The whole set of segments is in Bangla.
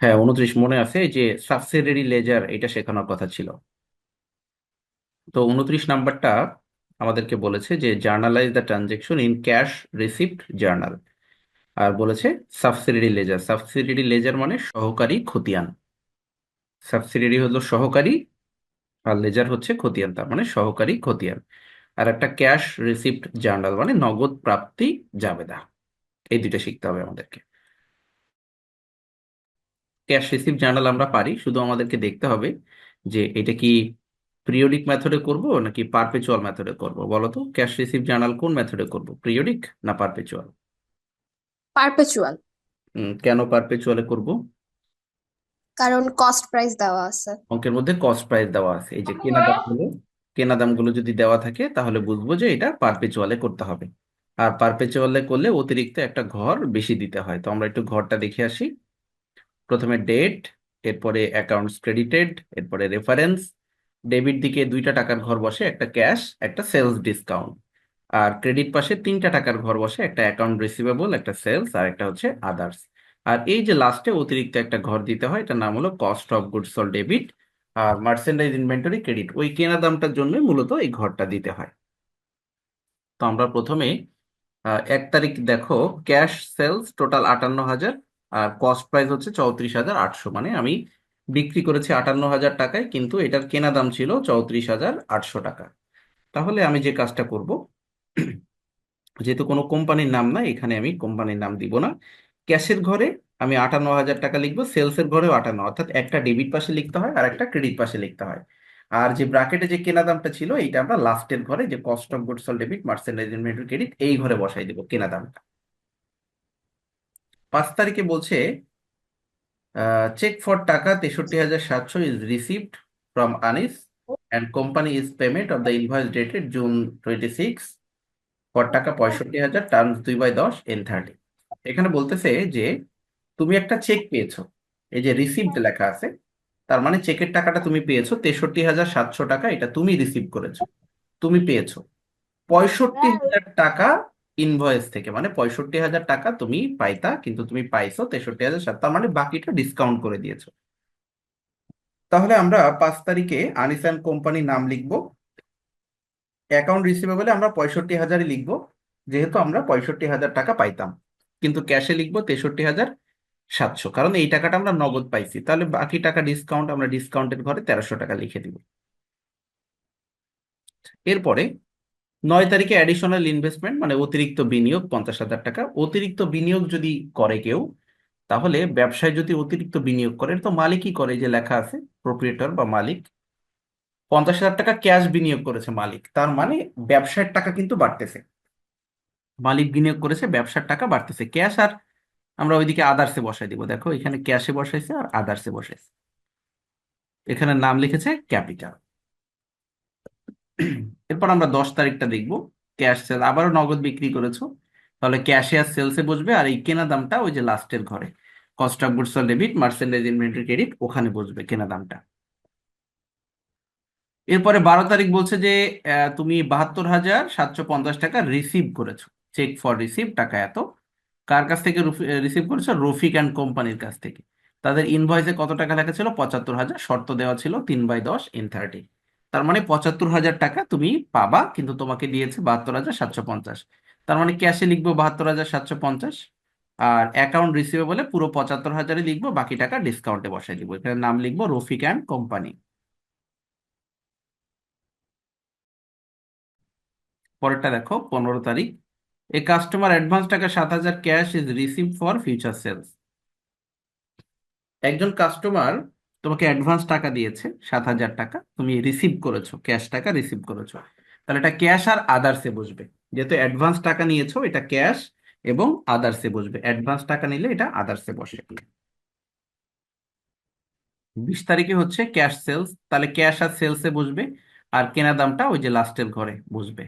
হ্যাঁ উনত্রিশ মনে আছে যে সাবসিডিয়ারি লেজার এটা শেখানোর কথা ছিল। তো উনত্রিশ নাম্বারটা আমাদেরকে বলেছে যে journalize the transaction in cash receipt journal আর বলেছে সাবসিডিয়ারি লেজার। সাবসিডিয়ারি লেজার মানে সহকারী খতিয়ান। সাবসিডিয়ারি হলো সহকারী আর লেজার হচ্ছে খতিয়ান, তার মানে সহকারী খতিয়ান। আর একটা ক্যাশ রিসিপ্ট জার্নাল মানে নগদ প্রাপ্তি জাবেদা। এই দুইটা শিখতে হবে আমাদেরকে। ক্যাশ রিসিভ জার্নাল আমরা পারি শুধু আমাদেরকে দেখতে হবে যে এটা কি পিরিয়ডিক মেথডে করব নাকি পারপেচুয়াল মেথডে করব? বলো তো ক্যাশ রিসিভ জার্নাল কোন মেথডে করব পিরিয়ডিক না পারপেচুয়াল পারপেচুয়াল কেন পারপেচুয়ালে করব? কারণ কস্ট প্রাইস দেওয়া আছে। অঙ্কের মধ্যে কস্ট প্রাইস দেওয়া আছে। এই যে কেনা দামগুলো কেনা দামগুলো যদি দেওয়া থাকে তাহলে বুঝব যে এটা পারপেচুয়ালে করতে হবে। আর পারপেচুয়ালে করলে অতিরিক্ত একটা ঘর বেশি দিতে হয়। তো আমরা একটু ঘরটা দেখে আসি। প্রথমে ডেট এরপরে অ্যাকাউন্টস ক্রেডিটেড এরপরে রেফারেন্স ডেবিট দিকে দুইটা টাকার ঘর বসে, একটা ক্যাশ একটা সেলস ডিসকাউন্ট আর ক্রেডিট পাশে তিনটা টাকার ঘর বসে, একটা অ্যাকাউন্ট রিসিভেবল একটা সেলস আর একটা হচ্ছে আদার্স আর এই যে লাস্টে অতিরিক্ত একটা ঘর দিতে হয়, এটার নাম হলো cost of goods sold debit R merchandise inventory credit ওই কেনা দামটার জন্যই মূলত এই ঘরটা দিতে হয়। তো আমরা প্রথমে এক তারিখ দেখো ক্যাশ সেলস টোটাল আটান্ন হাজার আর কস্ট প্রাইস হচ্ছে চৌত্রিশ হাজার আটশো। মানে আমি বিক্রি করেছি আটান্ন হাজার টাকায়, কিন্তু এটার কেনা দাম ছিল চৌত্রিশ হাজার আটশো টাকা। তাহলে আমি যে কাজটা করব, যেহেতু কোনো কোম্পানির নাম নাই, এখানে আমি কোম্পানির নাম দিব না। ক্যাশের ঘরে আমি আটান্ন হাজার টাকা লিখব সেলসের ঘরেও আটান্ন। অর্থাৎ একটা ডেবিট পাশে লিখতে হয় আর একটা ক্রেডিট পাশে লিখতে হয়। আর যে ব্র্যাকেটে যে কেনা দামটা ছিল, এইটা আমরা লাস্টের ঘরে যে cost of goods sold debit merchandise inventory credit এই ঘরে বসাই দিব কেনা দামটা। পাঁচ তারিখে বলছে চেক ফর টাকা তেষট্টি হাজার সাতশো is received from Anis and company is payment of the invoice dated June twenty six for টাকা পঁয়ষট্টি হাজার টার্মস দুই বাই দশ এন থার্টি এখানে বলতেছে যে তুমি একটা চেক পেয়েছ এই যে রিসিভড লেখা আছে তার মানে চেকের টাকাটা তুমি পেয়েছ তেষট্টি হাজার সাতশো টাকা এটা তুমি রিসিভ করেছ তুমি পেয়েছ। পঁয়ষট্টি হাজার টাকা ইনভয়েস থেকে। মানে পঁয়ষট্টি হাজার টাকা তুমি পাইতা, কিন্তু তুমি পাইছো তেষট্টি হাজার সাত, তার মানে বাকিটা ডিসকাউন্ট করে দিয়েছ। তাহলে আমরা পাঁচ তারিখে আনিস অ্যান্ড কোম্পানির নাম লিখব। অ্যাকাউন্ট রিসিভেবলে আমরা পঁয়ষট্টি হাজারই লিখব, যেহেতু আমরা পঁয়ষট্টি হাজার টাকা পাইতাম। কিন্তু ক্যাশে লিখব তেষট্টি হাজার সাতশো। কারণ এই টাকাটা আমরা নগদ পাইছি। তাহলে বাকি টাকা ডিসকাউন্ট আমরা ডিসকাউন্টের ঘরে তেরোশো টাকা লিখে দিব। এরপরে নয় তারিখে অ্যাডিশনাল ইনভেস্টমেন্ট মানে অতিরিক্ত বিনিয়োগ পঞ্চাশ হাজার টাকা। অতিরিক্ত বিনিয়োগ যদি করে কেউ, তাহলে ব্যবসায় যদি অতিরিক্ত বিনিয়োগ করে, তো মালিকই করে যে লেখা আছে প্রোপ্রিয়েটর বা মালিক। পঞ্চাশ হাজার টাকা ক্যাশ বিনিয়োগ করেছে মালিক, তার মানে ব্যবসার টাকা কিন্তু বাড়তেছে। মালিক বিনিয়োগ করেছে, ব্যবসার টাকা বাড়তেছে। ক্যাশ আর আমরা ওইদিকে আদার্সে বসাই দিব। দেখো, এখানে ক্যাশে বসাইছে আর আদার্সে বসাইছে। এখানে নাম লিখেছে ক্যাপিটাল এরপর আমরা দশ তারিখটা দেখব। ক্যাশ সেল আবারও নগদ বিক্রি করেছ। তাহলে ক্যাশে আর সেলসে বসবে আর এই কেনা দামটা ওই যে লাস্টের ঘরে। Cost of goods debit merchandise inventory credit ওখানে বসবে কেনা দামটা। এরপরে বারো তারিখ বলছে যে তুমি বাহাত্তর হাজার সাতশো পঞ্চাশ টাকা রিসিভ করেছ। চেক ফর রিসিভ টাকা এত। কার কাছ থেকে রিসিভ করেছ? রফিক অ্যান্ড কোম্পানির কাছ থেকে। তাদের ইনভয়েসে কত টাকা লেখা ছিল? পঁচাত্তর হাজার। শর্ত দেওয়া ছিল তিন বাই দশ ইন থার্টি তার মানে পঁচাত্তর হাজার টাকা তুমি পাবা, কিন্তু তোমাকে দিয়েছে বাহাত্তর হাজার সাতশো পঞ্চাশ। তার মানে ক্যাশে লিখব বাহাত্তর হাজার সাতশো পঞ্চাশ, আর অ্যাকাউন্ট রিসিভেবলে পুরো পঁচাত্তর হাজারই লিখব, বাকি টাকা ডিসকাউন্টে বসাই দিব। এখানে নাম লিখব রফিক অ্যান্ড কোম্পানি। পরেরটা দেখো, পনেরো তারিখ। এ কাস্টমার অ্যাডভান্স টাকা সাত হাজার cash is receive for future sales একজন কাস্টমার তোমাকে অ্যাডভান্স টাকা দিয়েছে, সাত হাজার টাকা। তুমি রিসিভ করেছ ক্যাশ টাকা রিসিভ করেছ। তাহলে এটা ক্যাশ আর আদার্সে বসবে। যেহেতু অ্যাডভান্স টাকা নিয়েছো, এটা ক্যাশ এবং আদার্সে বসবে। অ্যাডভান্স টাকা নিলে এটা আদার্সে বসে। বিশ তারিখে হচ্ছে ক্যাশ সেলস তাহলে ক্যাশ আর সেলসে বসবে, আর কেনা দামটা ওই যে লাস্টের ঘরে বসবে।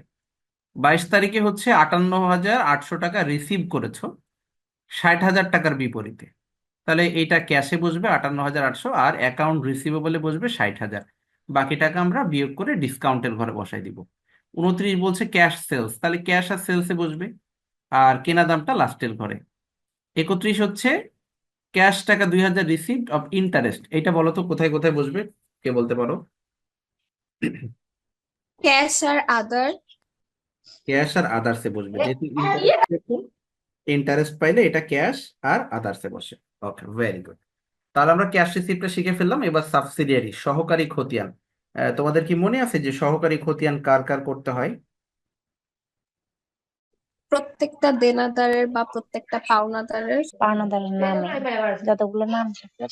বাইশ তারিখে হচ্ছে আটান্ন হাজার আটশো টাকা রিসিভ করেছ, ষাট হাজার টাকার বিপরীতে। তাহলে এইটা ক্যাশে বসবে আটান্ন হাজার আটশো আর অ্যাকাউন্ট রিসিভেবলে বসবে ষাট হাজার বাকি টাকা আমরা বিয়োগ করে ডিসকাউন্টের ঘরে বসাই দিব। উনত্রিশ বলছে ক্যাশ সেলস তাহলে ক্যাশ আর সেলসে বসবে। আর কেনা দামটা লাস্টের ঘরে। একত্রিশ হচ্ছে ক্যাশ টাকা দুই হাজার রিসিভড অফ ইন্টারেস্ট এটা বলো তো কোথায় কোথায় বসবে কে বলতে পারো? ক্যাশ আর আদার ক্যাশ আর আদার্সে বসবে। যেহেতু ইন্টারেস্ট ইন্টারেস্ট পাইলে এটা ক্যাশ আর আদার্সে বসে। ওকে ভেরি গুড তাহলে আমরা ক্যাশ রিসিপ্টটা শিখে ফেললাম এবার সাবসিডিয়ারি সহকারী খতিয়ান। তোমাদের কি মনে আছে যে সহকারী খতিয়ান কার কার করতে হয়? প্রত্যেকটা দেনাদারের বা প্রত্যেকটা পাওনাদারের পাওনাদারের নামে যতগুলো নাম থাকবে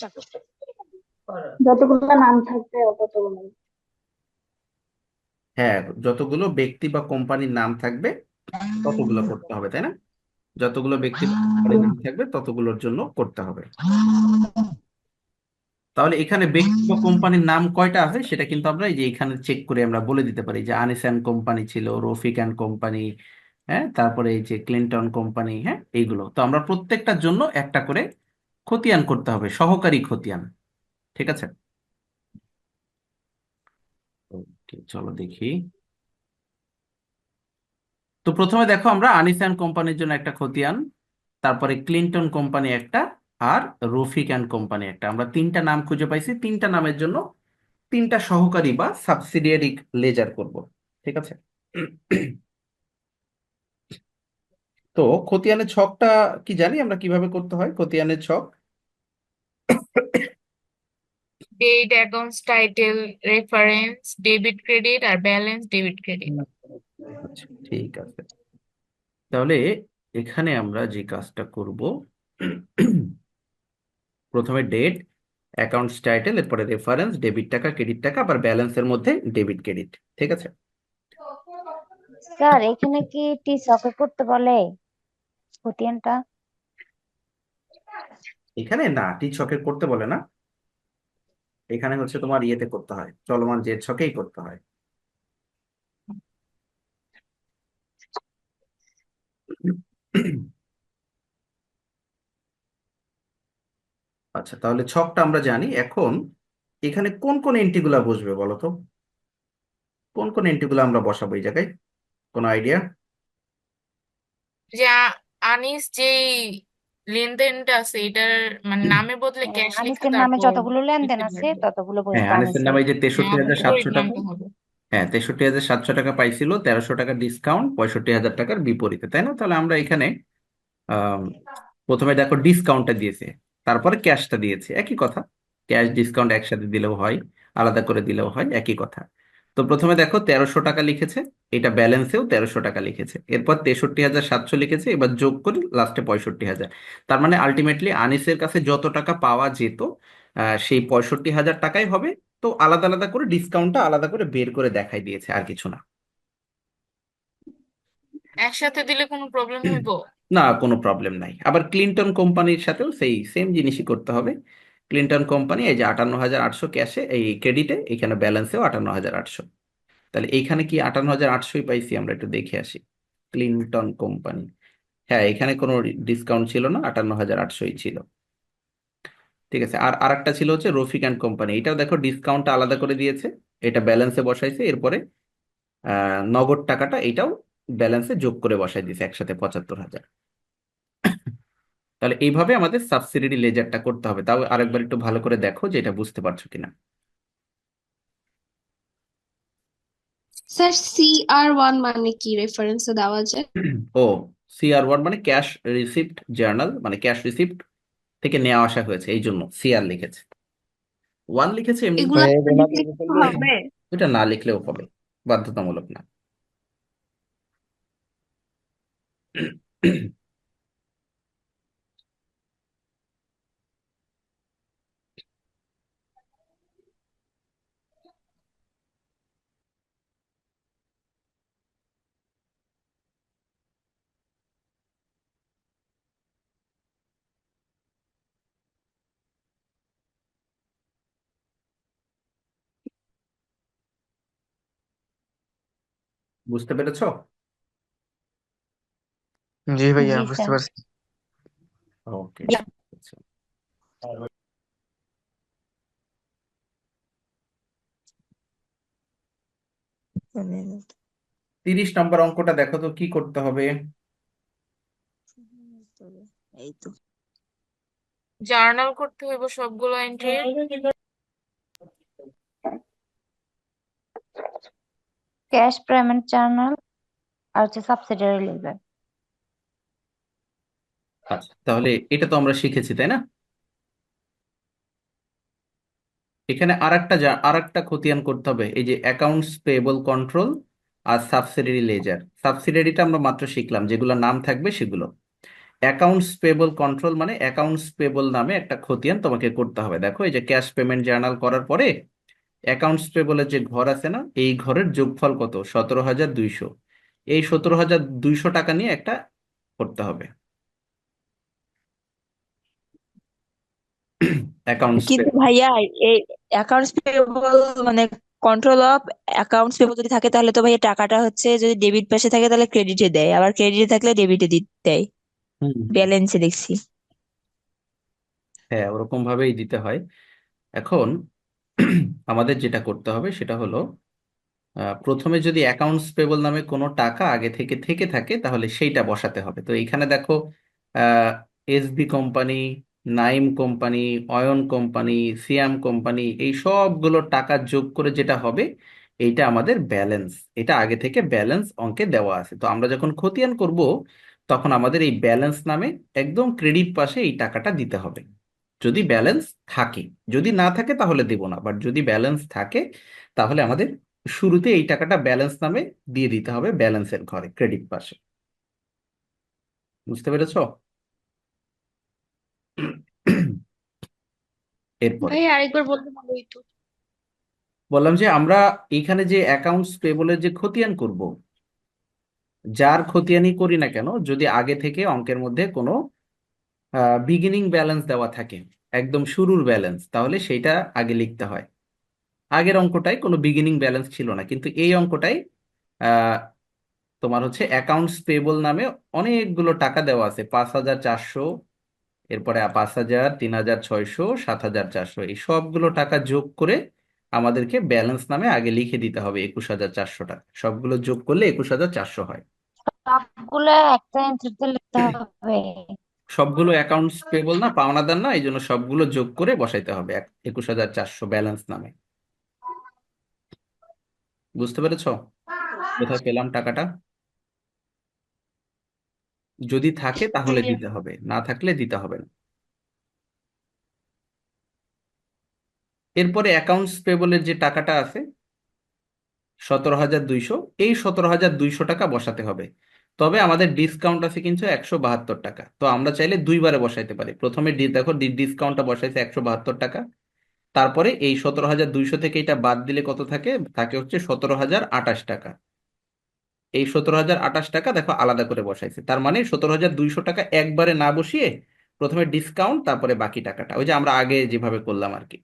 যতগুলো নাম থাকবে ততগুলো হ্যাঁ যতগুলো ব্যক্তি বা কোম্পানির নাম থাকবে ততগুলো করতে হবে তাই না? যতগুলো ব্যক্তি থাকবে ততগুলোর জন্য করতে হবে। তাহলে এখানে ব্যক্তি বা কোম্পানির নাম কয়টা আছে সেটা কিন্তু আমরা এই যে এখানে চেক করে আমরা বলে দিতে পারি। যে আনিস অ্যান্ড কোম্পানি ছিল রফিক অ্যান্ড কোম্পানি হ্যাঁ তারপরে এই যে ক্লিনটন কোম্পানি হ্যাঁ এইগুলো। তো আমরা প্রত্যেকটার জন্য একটা করে খতিয়ান করতে হবে সহকারী খতিয়ান। ঠিক আছে? ওকে চলো দেখি। তো প্রথমে দেখো আমরা আনিস অ্যান্ড কোম্পানির জন্য একটা খতিয়ান, তারপরে ক্লিনটন কোম্পানি একটা আর রফিক অ্যান্ড কোম্পানি একটা। আমরা তিনটা নাম খুঁজে পাইছি, তিনটা নামের জন্য তিনটা সহকারী বা সাবসিডিয়ারি লেজার করব, ঠিক আছে? তো খতিয়ানের ছকটা কি জানি, আমরা কীভাবে করতে হয়? খতিয়ানের ছক। Date accounts title reference debit credit আর ব্যালেন্স ডেবিট ক্রেডিট ঠিক আছে। তাহলে এখানে আমরা যে কাজটা করব প্রথমে ডেট অ্যাকাউন্টস টাইটেল এরপরে রেফারেন্স ডেবিট টাকা ক্রেডিট টাকা আবার ব্যালেন্সের মধ্যে ডেবিট ক্রেডিট ঠিক আছে? স্যার এখানে কি টি ছকে করতে বলে? খতিয়ানটা এখানে না টি ছকে করতে বলে না। এখানে হচ্ছে তোমার ইয়েতে করতে হয় চলমান জেড ছকেই করতে হয়। আচ্ছা তাহলে ছকটা আমরা জানি। এখন এখানে কোন কোন এন্ট্রিগুলা বসবে বলো তো? কোন কোন এন্ট্রিগুলো আমরা বসাবো এই জায়গায়? কোনো আইডিয়া? যে আনিস যেই লেনদেনটা আছে এটার মানে নামের বদলে ক্যাশ লেখা আনিসের নামে তারপর যতগুলো লেনদেন আছে ততগুলো হ্যাঁ বসবে আনিসের নামে এই যে তেষট্টি হাজার হ্যাঁ সাতশো টাকা হ্যাঁ তেষট্টি হাজার সাতশো টাকা পাইছিল তেরোশো টাকা ডিসকাউন্ট পঁয়ষট্টি হাজার টাকার বিপরীতে তাই না? তাহলে আমরা এখানে আম, প্রথমে দেখো ডিসকাউন্টটা দিয়েছে। তারপরে ক্যাশটা দিয়েছে, একই কথা। ক্যাশ ডিসকাউন্ট একসাথে দিলেও হয়, আলাদা করে দিলেও হয়, একই কথা। তো প্রথমে দেখো তেরোশো টাকা লিখেছে, এটা ব্যালেন্সেও তেরোশো টাকা লিখেছে। এরপর তেষট্টি হাজার সাতশো লিখেছে, এবার যোগ করে লাস্টে পঁয়ষট্টি হাজার। তার মানে আলটিমেটলি আনিসের কাছে যত টাকা পাওয়া যেত সেই পঁয়ষট্টি হাজার টাকাই হবে। তো আলাদা আলাদা করে ডিসকাউন্টটা আলাদা করে বের করে দেখাই দিয়েছে, আর কিছু না। একসাথে দিলে কোনো প্রবলেম হইব? না, কোনো প্রবলেম নাই। আবার ক্লিনটন কোম্পানির সাথেও সেই সেম জিনিসই করতে হবে। ক্লিনটন কোম্পানি এই যে আটান্ন হাজার আটশো ক্যাশে এই ক্রেডিটে এখানে ব্যালেন্সেও আটান্ন হাজার আটশো। তাহলে এইখানে কি আটান্ন হাজার আটশোই পাইছি আমরা একটু দেখে আসি। Clinton company. হ্যাঁ এখানে কোনো ডিসকাউন্ট ছিল না, আটান্ন হাজার আটশোই ছিল। ঠিক আছে, আর আরেকটা ছিল হচ্ছে রফিক অ্যান্ড কোম্পানি। এটাও দেখো ডিসকাউন্টটা আলাদা করে দিয়েছে। এটা ব্যালেন্সে বসাইছে, এরপরে নগদ টাকাটা এটাও ব্যালেন্সে যোগ করে বসাই দিয়েছে একসাথে পঁচাত্তর হাজার। তাহলে এইভাবে আমাদের সাবসিডিয়ারি লেজারটা করতে হবে। তাও আরেকবার একটু ভালো করে দেখো যে এটা বুঝতে পারছ কিনা। স্যার সি আর ওয়ান মানে কি রেফারেন্সে দেওয়া যায় ও সিআর ওয়ার্ড মানে ক্যাশ রিসিপ্ট জার্নাল মানে ক্যাশ রিসিপ্ট থেকে নেওয়া আসা হয়েছে এই জন্য সিআর লিখেছে। ওয়ান লিখেছে এমনি এগুলো এটা না লিখলেও হবে বাধ্যতামূলক না। বুঝতে পেরেছ জি ভাইয়া জি বুঝতে স্যার পারছি। ওকে আচ্ছা। তিরিশ নম্বর অঙ্কটা দেখো তো কি করতে হবে? এই তো। জার্নাল করতে হইব সবগুলো এন্ট্রির ক্যাশ পেমেন্ট জার্নাল আর হচ্ছে সাবসিডিয়ারি লেজার আচ্ছা তাহলে এটা তো আমরা শিখেছি, তাই না? এখানে আর একটা যা, আরেকটা খতিয়ান করতে হবে, এই যে অ্যাকাউন্টস পেয়েবল কন্ট্রোল আর সাবসিডিয়ারি লেজার সাবসিডিয়ারিটা আমরা মাত্র শিখলাম যেগুলো নাম থাকবে সেগুলো। অ্যাকাউন্টস পেবল কন্ট্রোল মানে অ্যাকাউন্টস পেবল নামে একটা খতিয়ান তোমাকে করতে হবে। দেখো, এই যে ক্যাশ পেমেন্ট জার্নাল করার পরে অ্যাকাউন্টস পেবলের যে ঘর আছে না, এই ঘরের যোগফল কত? সতেরো হাজার দুইশো। এই সতেরো হাজার দুইশো টাকা নিয়ে একটা করতে হবে। অ্যাকাউন্টস কিন্তু ভাইয়া এই অ্যাকাউন্টস পেয়েবল মানে কন্ট্রোল অফ অ্যাকাউন্টস পেয়েবল যদি থাকে তাহলে তো ভাইয়া টাকাটা হচ্ছে যদি ডেবিট পাশে থাকে তাহলে ক্রেডিটে দেয় আবার ক্রেডিটে থাকলে ডেবিটে দেয়। ব্যালেন্সে দেখছি। হ্যাঁ ওরকম ভাবেই দিতে হয়। এখন আমাদের যেটা করতে হবে সেটা হলো প্রথমে যদি অ্যাকাউন্টস পেবল নামে কোনো টাকা আগে থেকে থেকে থাকে তাহলে সেইটা বসাতে হবে। তো এইখানে দেখো SB company Naim company, Ayon company, Siam company, এই সবগুলো টাকা যোগ করে যেটা হবে, এইটা আমাদের ব্যালেন্স। এটা আগে থেকে ব্যালেন্স অঙ্কে দেওয়া আছে। তো আমরা যখন খতিয়ান করব, তখন আমাদের এই ব্যালেন্স নামে একদম ক্রেডিট পাশে এই টাকাটা দিতে হবে। যদি ব্যালেন্স থাকে। যদি না থাকে, তাহলে দেব না। বাট যদি ব্যালেন্স থাকে, তাহলে আমাদের শুরুতে এই টাকাটা ব্যালেন্স নামে দিয়ে দিতে হবে ব্যালেন্সের ঘরে, ক্রেডিট পাশে। বুঝতে পেরেছ? এরপরে ভাই আরেকবার বলতে হইতো বললাম যে আমরা এইখানে যে অ্যাকাউন্টস পেবলের যে খতিয়ান করব যার খতিয়ানই করি না কেন যদি আগে থেকে অঙ্কের মধ্যে কোনো বিগিনিং ব্যালেন্স দেওয়া থাকে একদম শুরুর ব্যালেন্স তাহলে সেইটা আগে লিখতে হয়। আগের অঙ্কটায় কোনো বিগিনিং ব্যালেন্স ছিল না কিন্তু এই অঙ্কটায় আহ, তোমার হচ্ছে অ্যাকাউন্টস পেবল নামে অনেকগুলো টাকা দেওয়া আছে পাঁচ হাজার চারশো এরপরে পাঁচ হাজার তিন হাজার ছয়শো সাত হাজার চারশো এই সবগুলো টাকা যোগ করে আমাদেরকে ব্যালেন্স নামে আগে লিখে দিতে হবে একুশ হাজার চারশো টাকা সবগুলো যোগ করলে একুশ হাজার চারশো হয়। সবগুলো একটা এন্ট্রিতে লিখতে হবে। সবগুলো অ্যাকাউন্টস পেবল না পাওনাদার না এই জন্য সবগুলো যোগ করে বসাইতে হবে একুশ হাজার চারশো ব্যালেন্স নামে। বুঝতে পেরেছ? কোথায় পেলাম টাকাটা? যদি থাকে তাহলে দিতে হবে না থাকলে দিতে হবে না। এরপরে অ্যাকাউন্টস পেবলের যে টাকাটা আছে সতেরো হাজার দুইশো এই সতেরো হাজার দুইশো টাকা বসাতে হবে। তবে আমাদের ডিসকাউন্ট আছে কিন্তু একশো বাহাত্তর টাকা। তো আমরা চাইলে দুইবারে বসাইতে পারি। প্রথমে দেখো ডিসকাউন্টটা বসাইছে একশো বাহাত্তর টাকা। তারপরে এই সতেরো হাজার দুইশো থেকে এটা বাদ দিলে কত থাকে? থাকে হচ্ছে সতেরো হাজার আটাশ টাকা। এই সতেরো হাজার আঠাশ টাকা দেখো আলাদা করে বসাইছে। তার মানে সতেরো হাজার দুইশো টাকা একবারে না বসিয়ে প্রথমে ডিসকাউন্ট তারপরে বাকি টাকাটা। ওই যে আমরা আগে যেভাবে করলাম আর কি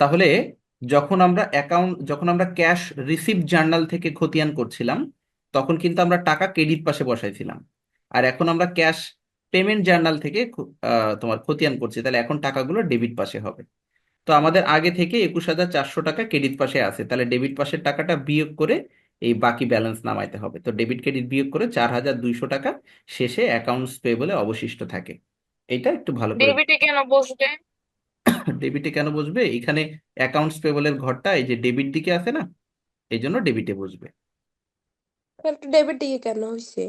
তাহলে যখন আমরা অ্যাকাউন্ট যখন আমরা ক্যাশ রিসিভ জার্নাল থেকে খতিয়ান করছিলাম, তখন কিন্তু আমরা টাকা ক্রেডিট পাশে বসাইছিলাম। আর এখন আমরা ক্যাশ পেমেন্ট জার্নাল থেকে তোমার খতিয়ান করছি, তাহলে এখন টাকাগুলো ডেবিট পাশে হবে। তো আমাদের আগে থেকে একুশ হাজার চারশো টাকা ক্রেডিট পাশে আছে। তাহলে ডেবিট পাশের টাকাটা বিয়োগ করে এই বাকি ব্যালেন্স নামাইতে হবে। তো ডেবিট ক্রেডিট বিয়োগ করে চার হাজার দুইশো টাকা শেষে অ্যাকাউন্টস পেয়েবলে অবশিষ্ট থাকে। এটা একটু ভালো করে ডেবিটে কেন বসবে? ডেবিটে কেন বসবে? এখানে অ্যাকাউন্টস পেবলের ঘরটা এই যে ডেবিট দিকে আছে না এই জন্য ডেবিটে বসবে। একটা ডেবিট দিকে কেন হয়েছে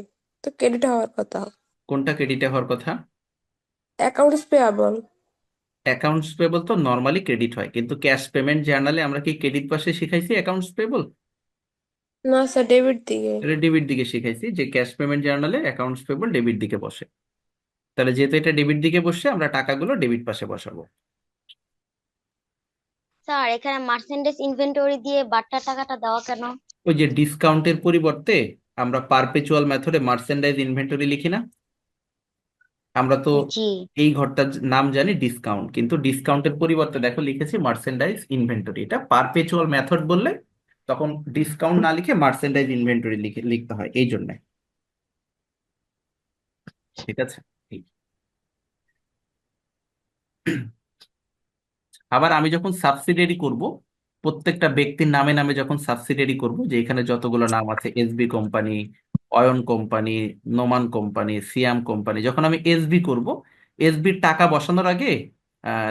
তো ক্রেডিট হওয়ার কথা। কোনটা ক্রেডিটে হওয়ার কথা? অ্যাকাউন্টস পেয়াবল অ্যাকাউন্টস পেবল তো নর্মালি ক্রেডিট হয় কিন্তু ক্যাশ পেমেন্ট জার্নালে আমরা কি ক্রেডিট পাশে শিখাইছি অ্যাকাউন্টস পেবল না স্যার ডেবিট দিকে। এটা ডেবিট দিকে শিখাইছি যে ক্যাশ পেমেন্ট জার্নালে অ্যাকাউন্টস পেবল ডেবিট দিকে বসে। তাহলে যেহেতু এটা ডেবিট দিকে বসে আমরা টাকাগুলো ডেবিট পাশে বসাবো। স্যার এখানে মার্চেন্ডাইজ ইনভেন্টরি দিয়ে বাট্টার টাকাটা দেওয়া কেন? ওই যে ডিসকাউন্টের পরিবর্তে আমরা পারপেচুয়াল মেথডে মার্চেন্ডাইজ ইনভেন্টরি লিখি না? আমরা তো জি। এই ঘরটার নাম জানি ডিসকাউন্ট কিন্তু ডিসকাউন্টের পরিবর্তে দেখো লিখেছি মার্চেন্ডাইজ ইনভেন্টরি এটা পারপেচুয়াল মেথড বললে তখন ডিসকাউন্ট না লিখে মার্চেন্ডাইজ ইনভেন্টরি লিখে লিখতে হয় এই জন্য। ঠিক আছে? এই। আবার আমি যখন সাবসিডিয়ারি করব প্রত্যেকটা ব্যক্তির নামে নামে যখন সাবসিডিয়ারি করব যে এখানে যতগুলো নাম আছে SB company Ayon company, Noman company, Siam company, যখন আমি এসবি করব এসবির টাকা বসানোর আগে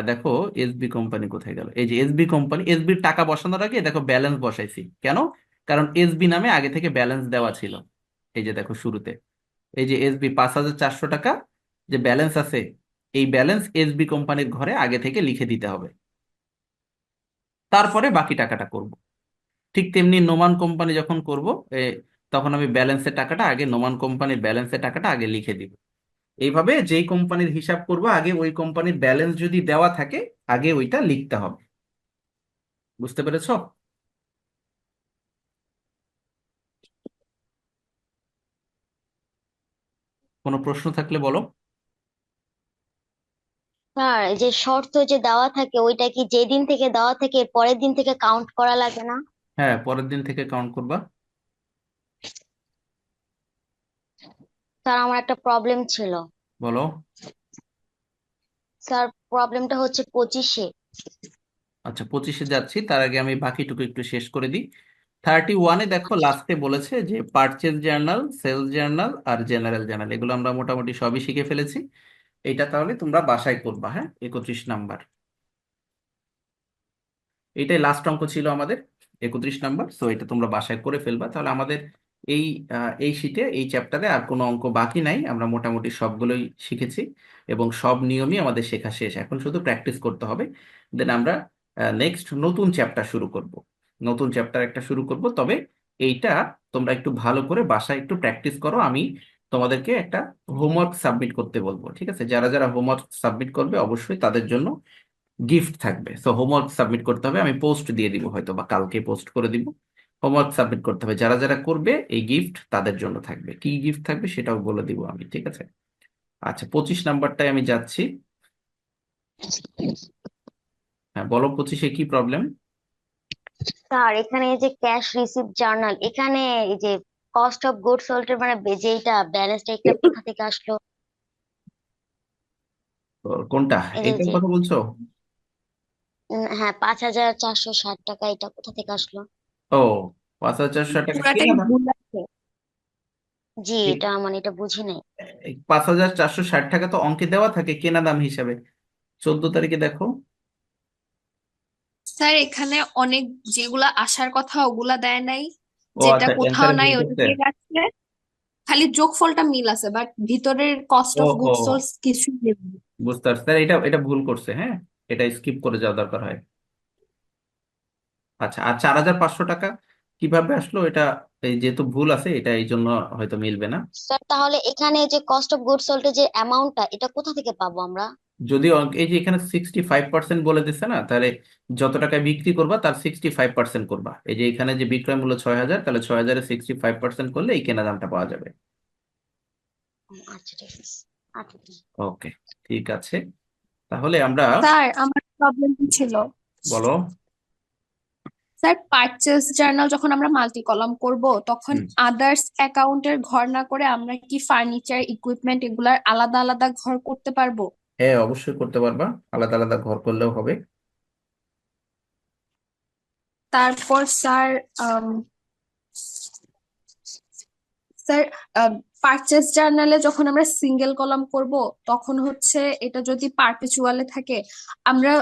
দেখো এসবি কোম্পানি কোথায় গেল? এই যে এসবি কোম্পানি এসবির টাকা বসানোর আগে দেখো ব্যালেন্স বসাইছি। কেন? কারণ এসবি নামে আগে থেকে ব্যালেন্স দেওয়া ছিল। এই যে দেখো শুরুতে। এই যে এসবি পাঁচ হাজার চারশো টাকা যে ব্যালেন্স আছে, এই ব্যালেন্স এসবি কোম্পানির ঘরে আগে থেকে লিখে দিতে হবে। তারপরে বাকি টাকাটা করব। ঠিক তেমনি নোমান কোম্পানি যখন করব তখন আমি ব্যালেন্সের টাকাটা আগে নোমান কোম্পানির ব্যালেন্সের টাকাটা আগে লিখে দিব। এইভাবে যেই কোম্পানির হিসাব করব আগে ওই কোম্পানির ব্যালেন্স যদি দেওয়া থাকে আগে ওইটা লিখতে হবে। বুঝতে পেরেছ? কোনো প্রশ্ন থাকলে বলো। স্যার এই যে শর্ত যে দেওয়া থাকে ওইটা কি যেদিন থেকে দেওয়া থাকে পরের দিন থেকে কাউন্ট করা লাগে না? হ্যাঁ পরের দিন থেকে কাউন্ট করবা। স্যার আমার একটা প্রবলেম ছিল। বলো। স্যার প্রবলেমটা হচ্ছে পঁচিশে। আচ্ছা পঁচিশে যাচ্ছি তার আগে আমি বাকিটুকু একটু শেষ করে দিই। থার্টি ওয়ানে দেখো লাস্টে বলেছে যে পারচেজ জার্নাল সেলস জার্নাল আর জেনারেল জার্নাল এগুলো আমরা মোটামুটি সবই শিখে ফেলেছি। এটা তাহলে তোমরা বাসায় করবা হ্যাঁ? একত্রিশ নাম্বার। এটাই লাস্ট অঙ্ক ছিল আমাদের একত্রিশ নাম্বার সো এটা তোমরা বাসায় করে ফেলবা। তাহলে আমাদের এই এই শীটে এই চ্যাপ্টারে আর কোনো অঙ্ক বাকি নাই। আমরা মোটামুটি সবগুলোই শিখেছি এবং সব নিয়মই আমাদের শেখা শেষ। এখন শুধু প্র্যাকটিস করতে হবে। দেন আমরা নেক্সট নতুন চ্যাপ্টার শুরু করব। নতুন চ্যাপ্টার একটা শুরু করব। তবে এইটা তোমরা একটু ভালো করে বাসায় একটু প্র্যাকটিস করো। আমি তোমাদেরকে একটা হোমওয়ার্ক সাবমিট করতে বলব, ঠিক আছে? যারা যারা হোমওয়ার্ক সাবমিট করবে অবশ্যই তাদের জন্য গিফট থাকবে। সো হোমওয়ার্ক সাবমিট করতে হবে। আমি পোস্ট দিয়ে দিব হয়তো বা কালকে পোস্ট করে দিব। হোমওয়ার্ক সাবমিট করতে হবে। যারা যারা করবে এই গিফট তাদের জন্য থাকবে। কি গিফট থাকবে সেটাও বলে দিব আমি ঠিক আছে? আচ্ছা পঁচিশ নাম্বারটায় আমি যাচ্ছি। হ্যাঁ বলো পঁচিশে কি প্রবলেম স্যার এখানে এই যে ক্যাশ রিসিপ্ট জার্নাল এখানে এই যে কস্ট অফ গুড সোল্ড এর মানে যেইটা ব্যালেন্সটা এটা কোথা থেকে আসলো? কোনটা? এই এইটার কথা বলছো? হ্যাঁ পাঁচ হাজার চারশো ষাট টাকা এটা কোথা থেকে আসলো? ও পাঁচ হাজার চারশো টাকা পুরাটাই ভুল আছে। জি এটা মানে এটা বুঝি নাই। পাঁচ হাজার চারশো ষাট টাকা তো অঙ্কে দেওয়া থাকে কেনা দাম হিসাবে। চোদ্দ তারিখে দেখো। স্যার এখানে অনেক যেগুলা আসার কথা ওগুলা দেয় নাই। ও যেটা আচ্ছা কোথাও অ্যান্সারে নাই ভুল ওটা করছে দিয়ে গেছে খালি যোগফলটা মিল আছে বাট ভিতরের কস্ট ও অফ ও গুড সোলস কিছু নেই। বুঝতে পারছি। স্যার এটা এটা ভুল করছে হ্যাঁ? এটা স্কিপ করে যাওয়া দরকার হয়। আচ্ছা আর চার হাজার পাঁচশো টাকা কীভাবে আসলো? এটা এই যেহেতু ভুল আছে এটা এই জন্য হয়তো মিলবে না। স্যার তাহলে এখানে যে কস্ট অফ গুড সোল্ড যে অ্যামাউন্টটা এটা কোথা থেকে পাবো আমরা? যদি অঙ্ক- এই যে এখানে সিক্সটি ফাইভ পার্সেন্ট বলে দিচ্ছে না তাহলে যত টাকায় বিক্রি করবা তার সিক্সটি ফাইভ পার্সেন্ট করবা। এই যে এখানে যে বিক্রয় মূল্য ছয় হাজার তাহলে ছয় হাজারে সিক্সটি ফাইভ পার্সেন্ট করলে এই কেনা দামটা পাওয়া যাবে। হুম, আচ্ছা ঠিক আছে। আচ্ছা ঠিক আছে। ওকে ঠিক আছে। তাহলে আমরা স্যার আমার প্রবলেম ছিল। বলো। স্যার পারচেজ জার্নাল যখন আমরা মাল্টি কলাম করব তখন আদার্স অ্যাকাউন্টের ঘর না করে আমরা কি ফার্নিচার ইকুইপমেন্ট এগুলার আলাদা আলাদা ঘর করতে পারব? হ্যাঁ অবশ্যই করতে পারবা। আলাদা আলাদা ঘর করলেও হবে। তারপর স্যার স্যার পারচেজ জার্নালে যখন আমরা সিঙ্গেল কলাম করব তখন হচ্ছে এটা যদি পারপেচুয়ালে থাকে আমরা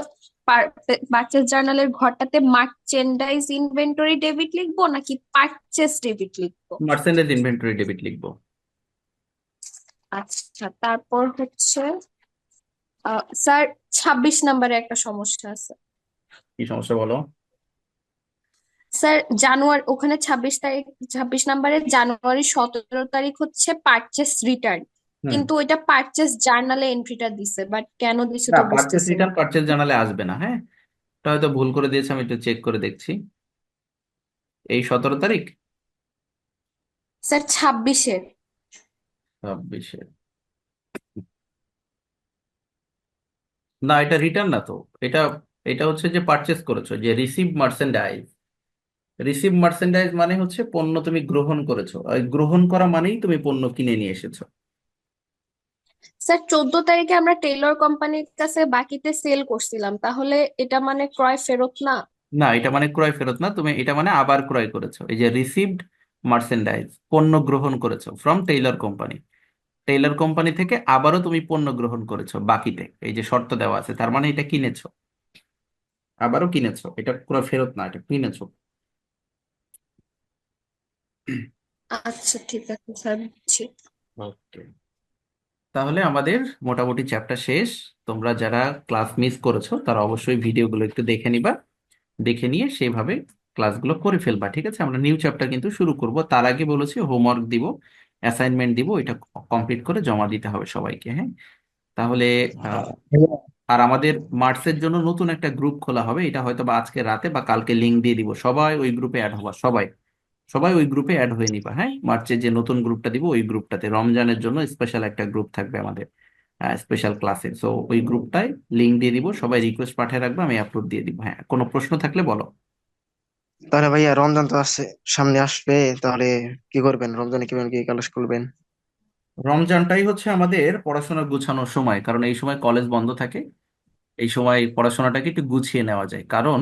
পারচেজ জার্নালের ঘরটাতে মার্চেন্ডাইজ ইনভেন্টরি ডেবিট লিখব নাকি পারচেজ ডেবিট লিখব? মার্চেন্ডাইজ ইনভেন্টরি ডেবিট লিখব। আচ্ছা তারপর হচ্ছে স্যার ছাব্বিশ নম্বরে একটা সমস্যা আছে। কি সমস্যা বলো? স্যার জানুয়ারি ওখানে ছাব্বিশ তারিখ ছাব্বিশ নম্বরে জানুয়ারি সতেরো তারিখ হচ্ছে পারচেস রিটার্ন কিন্তু ওইটা পারচেস জার্নালে এন্ট্রিটা দিছে বাট কেন দিছে না তো না। রিটার্ন পারচেস জার্নালে আসবে না হ্যাঁ? এটা হয়তো ভুল করে দিয়েছে আমি একটু চেক করে দেখছি। এই সতেরো তারিখ? স্যার ছাব্বিশের ছাব্বিশে। না এটা রিটার্ন না তো। এটা এটা হচ্ছে যে পারচেস করেছ যে রিসিভ মার্চেন্ডাইজ রিসিভ মার্চেন্ডাইজ মানে হচ্ছে পণ্য তুমি গ্রহণ করেছ। আর গ্রহণ করা মানেই তুমি পণ্য কিনে নিয়ে এসেছ। স্যার চোদ্দ তারিখে আমরা টেইলর কোম্পানির কাছে বাকিতে সেল করছিলাম। তাহলে এটা মানে ক্রয় ফেরত না? না এটা মানে ক্রয় ফেরত না। তুমি এটা মানে আবার ক্রয় করেছ। এই যে রিসিভড মার্চেন্ডাইজ পণ্য গ্রহণ করেছ from Taylor company Taylor company থেকে আবারও তুমি পণ্য গ্রহণ করেছ বাকিতে। এই যে শর্ত দেওয়া আছে তার মানে এটা কিনেছো। আবারও কিনেছো। এটা পুরো ফেরত না এটা কিনেছো। আচ্ছা ঠিক আছে স্যার ওকে তাহলে আমাদের মোটামুটি চ্যাপ্টার শেষ। তোমরা যারা ক্লাস মিস করেছ, তারা অবশ্যই ভিডিওগুলো একটু দেখে নিবা। দেখে নিয়ে সেইভাবে ক্লাসগুলো করে ফেলবা, ঠিক আছে? আমরা নিউ চ্যাপ্টার কিন্তু শুরু করব। তার আগে বলেছি হোমওয়ার্ক দিব অ্যাসাইনমেন্ট দিব এটা কমপ্লিট করে জমা দিতে হবে সবাইকে হ্যাঁ? তাহলে আর আমাদের মার্চের জন্য নতুন একটা গ্রুপ খোলা হবে। এটা হয়তো বা আজকে রাতে বা কালকে লিংক দিয়ে দিব। সবাই ওই গ্রুপে অ্যাড হবা, সবাই। সবাই ওই গ্রুপে অ্যাড হয়ে নিবা হ্যাঁ? মার্চে যে নতুন গ্রুপটা দিব ওই গ্রুপটাতে রমজানের জন্য স্পেশাল একটা গ্রুপ থাকবে আমাদের স্পেশাল ক্লাসে সো ওই গ্রুপটায় লিঙ্ক দিয়ে দিব সবাই রিকোয়েস্ট পাঠিয়ে রাখবে আমি আপলোড দিয়ে দিব হ্যাঁ? কোনো প্রশ্ন থাকলে বলো। তাহলে ভাইয়া রমজান তো আসছে সামনে আসবে তাহলে কি করবেন? রমজানে কীভাবে কি ক্লাস করবেন রমজানটাই হচ্ছে আমাদের পড়াশোনা গুছানোর সময় কারণ এই সময় কলেজ বন্ধ থাকে। এই সময় পড়াশোনাটাকে একটু গুছিয়ে নেওয়া যায়। কারণ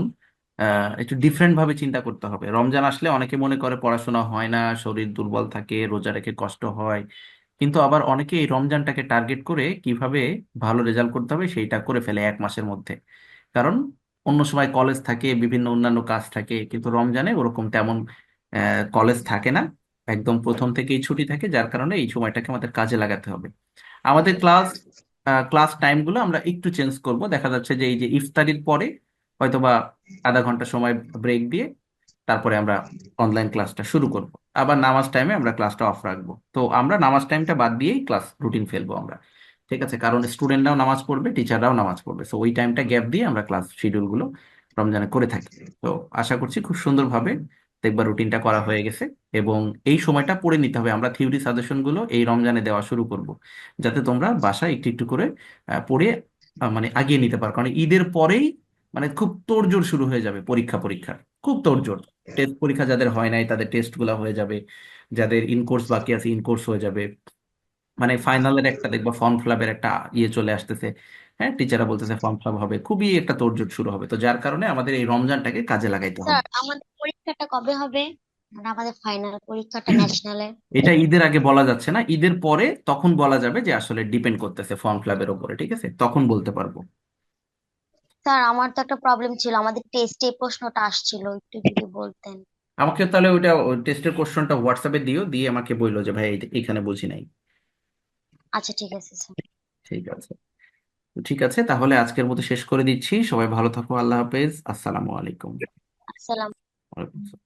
একটু ডিফারেন্ট ভাবে চিন্তা করতে হবে। রমজান আসলে অনেকে মনে করে পড়াশোনা হয় না, শরীর দুর্বল থাকে, রোজা রেখে কষ্ট হয়। কিন্তু আবার অনেকে এই রমজানটাকে টার্গেট করে কীভাবে ভালো রেজাল্ট করতে হবে সেইটা করে ফেলে এক মাসের মধ্যে। কারণ অন্য সময় কলেজ থাকে, বিভিন্ন অন্যান্য কাজ থাকে, কিন্তু রমজানে ওরকম তেমন কলেজ থাকে না। একদম প্রথম থেকেই ছুটি থাকে, যার কারণে এই সময়টাকে আমাদের কাজে লাগাতে হবে। আমাদের ক্লাস ক্লাস টাইমগুলো আমরা একটু চেঞ্জ করব। দেখা যাচ্ছে যে এই যে ইফতারির পরে হয়তোবা আধা ঘণ্টা সময় ব্রেক দিয়ে তারপরে আমরা অনলাইন ক্লাসটা শুরু করব। আবার নামাজ টাইমে আমরা ক্লাসটা অফ রাখব। তো আমরা নামাজ টাইমটা বাদ দিয়েই ক্লাস রুটিন ফেলব আমরা। ঠিক আছে? কারণ স্টুডেন্টরাও নামাজ পড়বে টিচাররাও নামাজ পড়বে। সো ওই টাইমটা গ্যাপ দিয়ে আমরা ক্লাস শিডিউলগুলো রমজানে করে থাকি। তো, আশা করছি খুব সুন্দরভাবে দেখবার রুটিনটা করা হয়ে গেছে এবং এই সময়টা পড়ে নিতে হবে। আমরা থিওরি সাজেশনগুলো এই রমজানে দেওয়া শুরু করব, যাতে তোমরা বাসায় একটু একটু করে পড়ে মানে আগিয়ে নিতে পারো। কারণ ঈদের পরেই মানে খুব তোড়জোড় শুরু হয়ে যাবে পরীক্ষা পরীক্ষা খুব তোড়জোড়। টেস্ট পরীক্ষা যাদের হয় নাই তাদের টেস্টগুলা হয়ে যাবে। যাদের ইনকোর্স বাকি আছে ইনকোর্স হয়ে যাবে। মানে ফাইনালের একটা দেখবা ফর্ম ফিলাপের একটা ইয়ে চলে আসতেছে। হ্যাঁ টিচাররা বলতেছে ফর্ম ফিলাপ হবে। খুবই একটা তোড়জোড় শুরু হবে। তো যার কারণে আমাদের এই রমজানটাকে কাজে লাগাইতে হবে। স্যার আমাদের পরীক্ষাটা কবে হবে? মানে আমাদের ফাইনাল পরীক্ষাটা ন্যাশনালে এটা ঈদের আগে বলা যাচ্ছে না। ঈদের পরে তখন বলা যাবে যে আসলে ডিপেন্ড করতেছে ফর্ম ফিল ফিলাপের উপরে ঠিক আছে? তখন বলতে পারব। স্যার আমার তো একটা প্রবলেম ছিল। আমাদের টেস্টে এই প্রশ্নটা আসছিল একটু যদি বলতেন। আমাকে তাহলে ওইটা টেস্টের কোশ্চেনটা হোয়াটসঅ্যাপে দিও দিয়ে আমাকে বলল যে ভাই এখানে বুঝি নাই। আচ্ছা ঠিক আছে স্যার। ঠিক আছে। ঠিক আছে তাহলে আজকের মতো শেষ করে দিচ্ছি। সবাই ভালো থাকো আল্লাহ হাফেজ। আসসালামু আলাইকুম। আসসালাম। ওয়ালাইকুম আসসালাম।